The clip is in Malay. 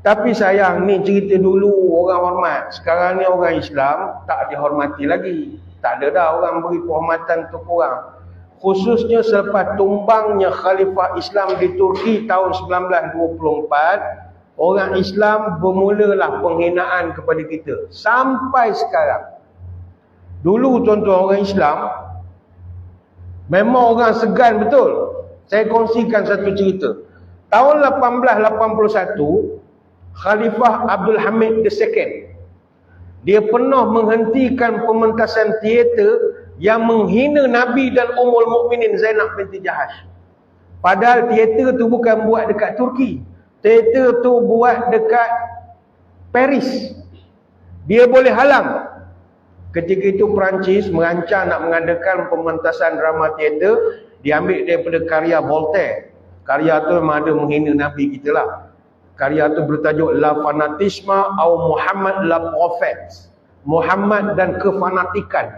Tapi sayang ni cerita dulu orang hormat. Sekarang ni orang Islam tak dihormati lagi. Tak ada dah orang beri penghormatan untuk orang. Khususnya selepas tumbangnya Khalifah Islam di Turki tahun 1924, orang Islam bermulalah penghinaan kepada kita. Sampai sekarang. Dulu tuan-tuan orang Islam, memang orang segan betul. Saya kongsikan satu cerita. Tahun 1881, Khalifah Abdul Hamid II, dia pernah menghentikan pementasan teater yang menghina Nabi dan Ummul Mukminin Zainab binti Jahash. Padahal teater tu bukan buat dekat Turki. Teater tu buat dekat Paris. Dia boleh halang. Ketika itu Perancis merancang nak mengadakan pementasan drama teater diambil daripada karya Voltaire. Karya tu memang ada menghina Nabi kita lah. Karya tu bertajuk La Fanatisme au Muhammad la Prophète. Muhammad dan kefanatikan.